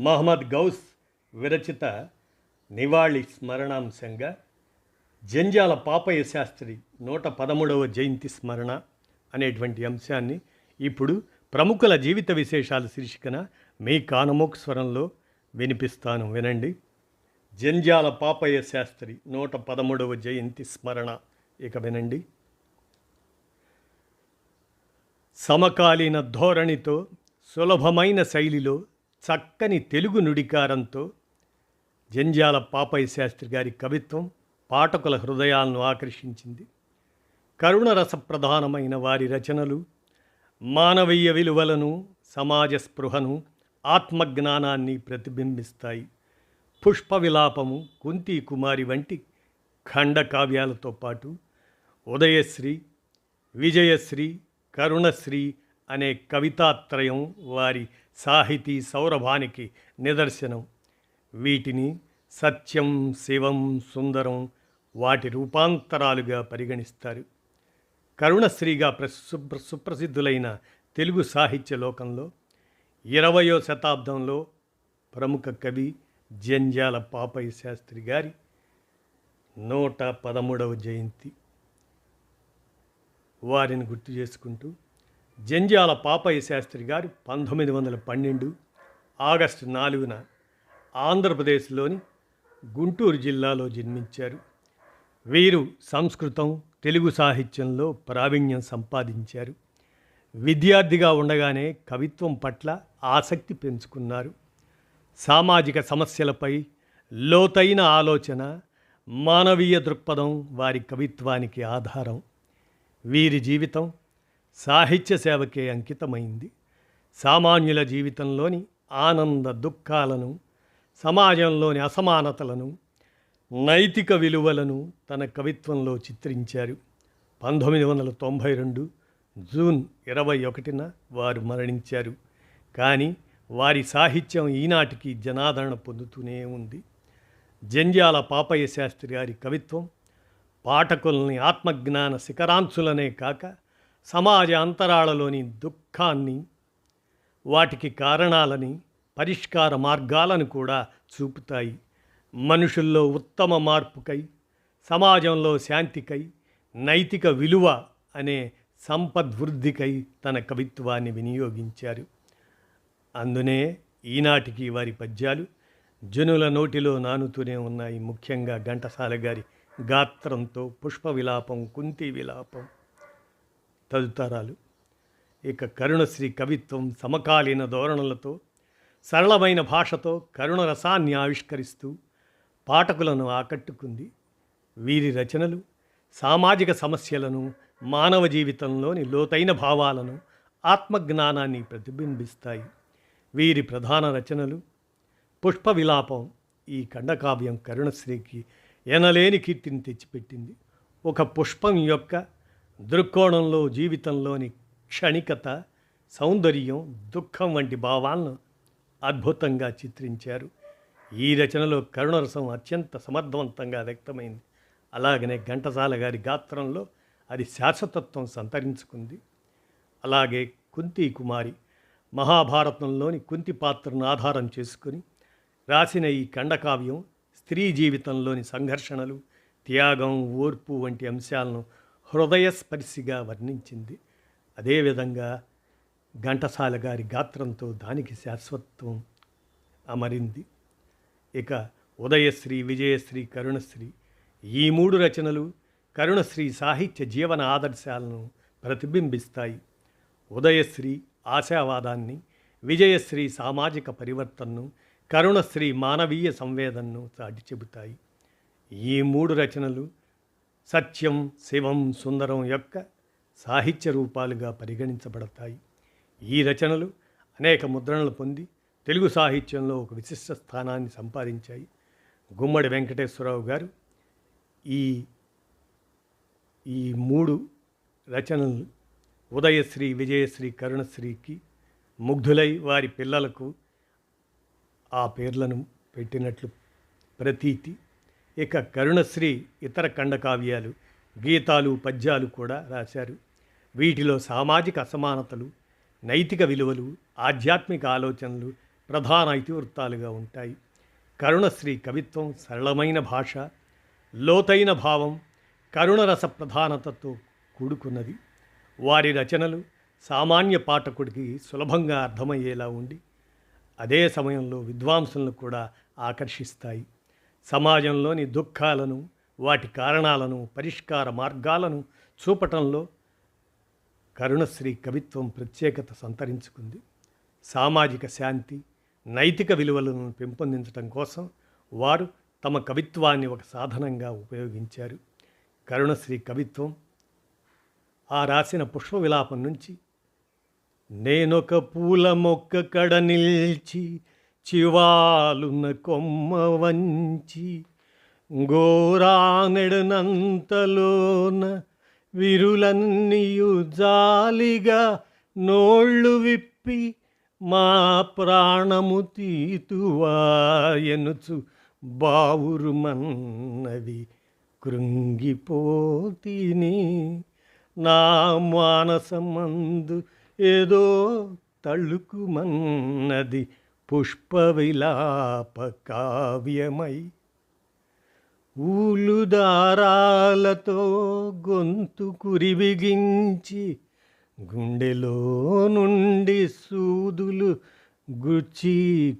మహమ్మద్ గౌస్ విరచిత నివాళి స్మరణాంశంగా జంజాల పాపయ్య శాస్త్రి నూట పదమూడవ జయంతి స్మరణ అనేటువంటి అంశాన్ని ఇప్పుడు ప్రముఖుల జీవిత విశేషాల శీర్షికన మీ కానమోక్ స్వరంలో వినిపిస్తాను. వినండి. జంజాల పాపయ్య శాస్త్రి నూట పదమూడవ జయంతి స్మరణ. ఇక వినండి. సమకాలీన ధోరణితో సులభమైన శైలిలో చక్కని తెలుగు నుడికారంతో జంజాల పాపయ్య శాస్త్రి గారి కవిత్వం పాఠకుల హృదయాలను ఆకర్షించింది. కరుణరస ప్రధానమైన వారి రచనలు మానవీయ విలువలను సమాజ స్పృహను ఆత్మజ్ఞానాన్ని ప్రతిబింబిస్తాయి. పుష్ప విలాపము కుంతి కుమారి వంటి ఖండకావ్యాలతో పాటు ఉదయశ్రీ విజయశ్రీ కరుణశ్రీ అనే కవితాత్రయం వారి సాహితీ సౌరభానికి నిదర్శనం. వీటిని సత్యం శివం సుందరం వాటి రూపాంతరాలుగా పరిగణిస్తారు. కరుణశ్రీగా ప్రసుప్ర సుప్రసిద్ధులైన తెలుగు సాహిత్య లోకంలో ఇరవయో శతాబ్దంలో ప్రముఖ కవి జంజాల పాపయ్య శాస్త్రి గారి నూట పదమూడవ జయంతి. వారిని గుర్తు చేసుకుంటూ జంజాల పాపయ్య శాస్త్రి గారు పంతొమ్మిది వందల పన్నెండు ఆగస్టు నాలుగున ఆంధ్రప్రదేశ్లోని గుంటూరు జిల్లాలో జన్మించారు. వీరు సంస్కృతం తెలుగు సాహిత్యంలో ప్రావీణ్యం సంపాదించారు. విద్యార్థిగా ఉండగానే కవిత్వం పట్ల ఆసక్తి పెంచుకున్నారు. సామాజిక సమస్యలపై లోతైన ఆలోచన మానవీయ దృక్పథం వారి కవిత్వానికి ఆధారం. వీరి జీవితం సాహిత్య సేవకే అంకితమైంది. సామాన్యుల జీవితంలోని ఆనంద దుఃఖాలను సమాజంలోని అసమానతలను నైతిక విలువలను తన కవిత్వంలో చిత్రించారు. పంతొమ్మిది వందల తొంభై రెండు జూన్ ఇరవై ఒకటిన వారు మరణించారు. కానీ వారి సాహిత్యం ఈనాటికి జనాదరణ పొందుతూనే ఉంది. జంజాల పాపయ్య శాస్త్రి గారి కవిత్వం పాఠకుల్ని ఆత్మజ్ఞాన శిఖరాంశులనే కాక సమాజ అంతరాళలోని దుఃఖాన్ని వాటికి కారణాలని పరిష్కార మార్గాలను కూడా చూపుతాయి. మనుషుల్లో ఉత్తమ మార్పుకై సమాజంలో శాంతికై నైతిక విలువ అనే సంపద్వృద్ధికై తన కవిత్వాన్ని వినియోగించారు. అందునే ఈనాటికి వారి పద్యాలు జనుల నోటిలో నానుతూనే ఉన్నాయి. ముఖ్యంగా ఘంటసాల గారి గాత్రంతో పుష్ప విలాపం కుంతి విలాపం. తదితరాలు. ఇక కరుణశ్రీ కవిత్వం సమకాలీన ధోరణులతో సరళమైన భాషతో కరుణ రసాన్ని ఆవిష్కరిస్తూ పాఠకులను ఆకట్టుకుంది. వీరి రచనలు సామాజిక సమస్యలను మానవ జీవితంలోని లోతైన భావాలను ఆత్మజ్ఞానాన్ని ప్రతిబింబిస్తాయి. వీరి ప్రధాన రచనలు పుష్ప విలాపం ఈ ఖండకావ్యం కరుణశ్రీకి ఎనలేని కీర్తిని తెచ్చిపెట్టింది. ఒక పుష్పం యొక్క దృక్కోణంలో జీవితంలోని క్షణికత సౌందర్యం దుఃఖం వంటి భావాలను అద్భుతంగా చిత్రించారు. ఈ రచనలో కరుణరసం అత్యంత సమర్థవంతంగా వ్యక్తమైంది. అలాగనే ఘంటసాల గారి గాత్రంలో అది శాశ్వతత్వం సంతరించుకుంది. అలాగే కుంతి కుమారి మహాభారతంలోని కుంతి పాత్రను ఆధారం చేసుకుని రాసిన ఈ ఖండకావ్యం స్త్రీ జీవితంలోని సంఘర్షణలు త్యాగం ఓర్పు వంటి అంశాలను హృదయస్పర్శిగా వర్ణించింది. అదేవిధంగా ఘంటసాల గారి గాత్రంతో దానికి శాశ్వత్వం అమరింది. ఇక ఉదయశ్రీ విజయశ్రీ కరుణశ్రీ ఈ మూడు రచనలు కరుణశ్రీ సాహిత్య జీవన ఆదర్శాలను ప్రతిబింబిస్తాయి. ఉదయశ్రీ ఆశావాదాన్ని విజయశ్రీ సామాజిక పరివర్తనను కరుణశ్రీ మానవీయ సంవేదనను చాటి చెబుతాయి. ఈ మూడు రచనలు సత్యం శివం సుందరం యొక్క సాహిత్య రూపాలుగా పరిగణించబడతాయి. ఈ రచనలు అనేక ముద్రణలు పొంది తెలుగు సాహిత్యంలో ఒక విశిష్ట స్థానాన్ని సంపాదించాయి. గుమ్మడి వెంకటేశ్వరరావు గారు ఈ ఈ మూడు రచనలు ఉదయశ్రీ విజయశ్రీ కరుణశ్రీకి ముగ్ధులై వారి పిల్లలకు ఆ పేర్లను పెట్టినట్లు ప్రతీతి. ఇక కరుణశ్రీ ఇతర ఖండకావ్యాలు గీతాలు పద్యాలు కూడా రాశారు. వీటిలో సామాజిక అసమానతలు నైతిక విలువలు ఆధ్యాత్మిక ఆలోచనలు ప్రధాన ఇతివృత్తాలుగా ఉంటాయి. కరుణశ్రీ కవిత్వం సరళమైన భాష లోతైన భావం కరుణరస ప్రధానతతో కూడుకున్నది. వారి రచనలు సామాన్య పాఠకుడికి సులభంగా అర్థమయ్యేలా ఉండి అదే సమయంలో విద్వాంసులను కూడా ఆకర్షిస్తాయి. సమాజంలోని దుఃఖాలను వాటి కారణాలను పరిష్కార మార్గాలను చూపటంలో కరుణశ్రీ కవిత్వం ప్రత్యేకత సంతరించుకుంది. సామాజిక శాంతి నైతిక విలువలను పెంపొందించడం కోసం వారు తమ కవిత్వాన్ని ఒక సాధనంగా ఉపయోగించారు. కరుణశ్రీ కవిత్వం ఆ రాసిన పుష్ప విలాపం నుంచి నేనొక పూల మొక్క కడ నిల్చి చివాలున కొమ్మ వంచి గోరానెడనంతలోన విరులన్నీయు జాలిగా నోళ్ళు విప్పి మా ప్రాణము తీతువాయనుచు బావురుమన్నవి కృంగిపోతిని. నా మానసమందు ఏదో తళుకుమన్నది పుష్పవిలాప కావ్యమై ఊలుదారాలతో గొంతు కురివిగించి గుండెలో నుండి సూదులు గుచ్చి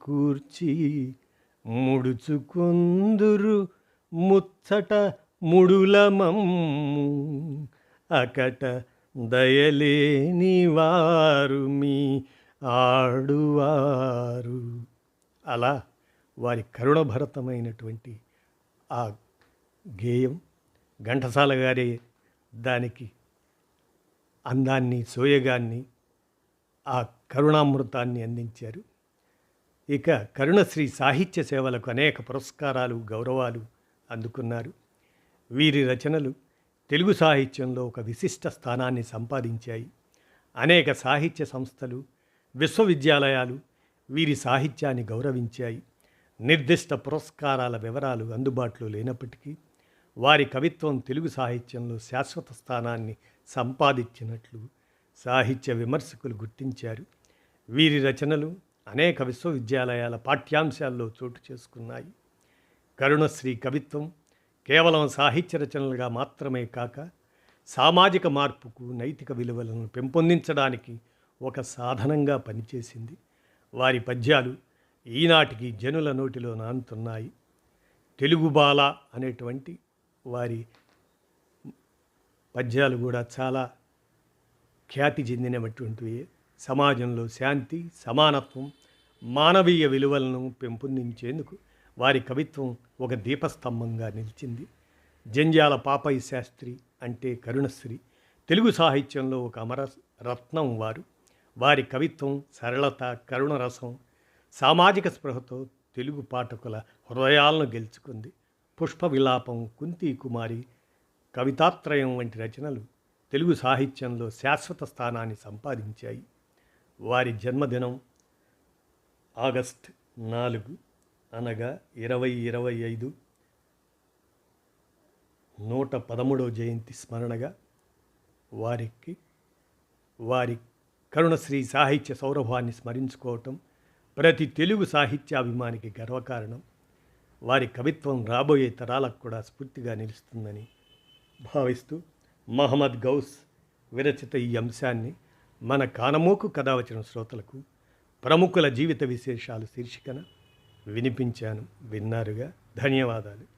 కూర్చి ముడుచుకొందురు ముచ్చట ముడులమమ్ము అకట దయలేని వారు మీ ఆడువారు. అలా వారి కరుణభరతమైనటువంటి ఆ గేయం ఘంటసాల గారే దానికి అందాన్ని సోయగాన్ని ఆ కరుణామృతాన్ని అందించారు. ఇక కరుణశ్రీ సాహిత్య సేవలకు అనేక పురస్కారాలు గౌరవాలు అందుకున్నారు. వీరి రచనలు తెలుగు సాహిత్యంలో ఒక విశిష్ట స్థానాన్ని సంపాదించాయి. అనేక సాహిత్య సంస్థలు విశ్వవిద్యాలయాలు వీరి సాహిత్యాన్ని గౌరవించాయి. నిర్దిష్ట పురస్కారాల వివరాలు అందుబాటులో లేనప్పటికీ వారి కవిత్వం తెలుగు సాహిత్యంలో శాశ్వత స్థానాన్ని సంపాదించినట్లు సాహిత్య విమర్శకులు గుర్తించారు. వీరి రచనలు అనేక విశ్వవిద్యాలయాల పాఠ్యాంశాల్లో చోటు చేసుకున్నాయి. కరుణశ్రీ కవిత్వం కేవలం సాహిత్య రచనలుగా మాత్రమే కాక సామాజిక మార్పుకు నైతిక విలువలను పెంపొందించడానికి ఒక సాధనంగా పనిచేసింది. వారి పద్యాలు ఈనాటికి జనుల నోటిలో నానుతున్నాయి తెలుగు బాల అనేటువంటి వారి పద్యాలు కూడా చాలా ఖ్యాతి చెందినటువంటివి. సమాజంలో శాంతి సమానత్వం మానవీయ విలువలను పెంపొందించేందుకు వారి కవిత్వం ఒక దీపస్తంభంగా నిలిచింది. జంజాల పాపయ్య శాస్త్రి అంటే కరుణశ్రీ. తెలుగు సాహిత్యంలో ఒక అమర రత్నం వారు. వారి కవిత్వం సరళత కరుణరసం సామాజిక స్పృహతో తెలుగు పాఠకుల హృదయాలను గెలుచుకుంది. పుష్ప విలాపం కుంతి కుమారి కవితాత్రయం వంటి రచనలు తెలుగు సాహిత్యంలో శాశ్వత స్థానాన్ని సంపాదించాయి. వారి జన్మదినం ఆగస్ట్ నాలుగు అనగా ఇరవై ఇరవై ఐదు నూట పదమూడవ జయంతి స్మరణగా వారికి వారి కరుణశ్రీ సాహిత్య సౌరభాన్ని స్మరించుకోవటం ప్రతి తెలుగు సాహిత్యాభిమానికి గర్వకారణం. వారి కవిత్వం రాబోయే తరాలకు కూడా స్ఫూర్తిగా నిలుస్తుందని భావిస్తూ మహమ్మద్ గౌస్ విరచిత ఈ అంశాన్ని మన కానమోకు కథ వచ్చిన శ్రోతలకు ప్రముఖుల జీవిత విశేషాలు శీర్షికన వినిపించాను. విన్నారుగా? ధన్యవాదాలు.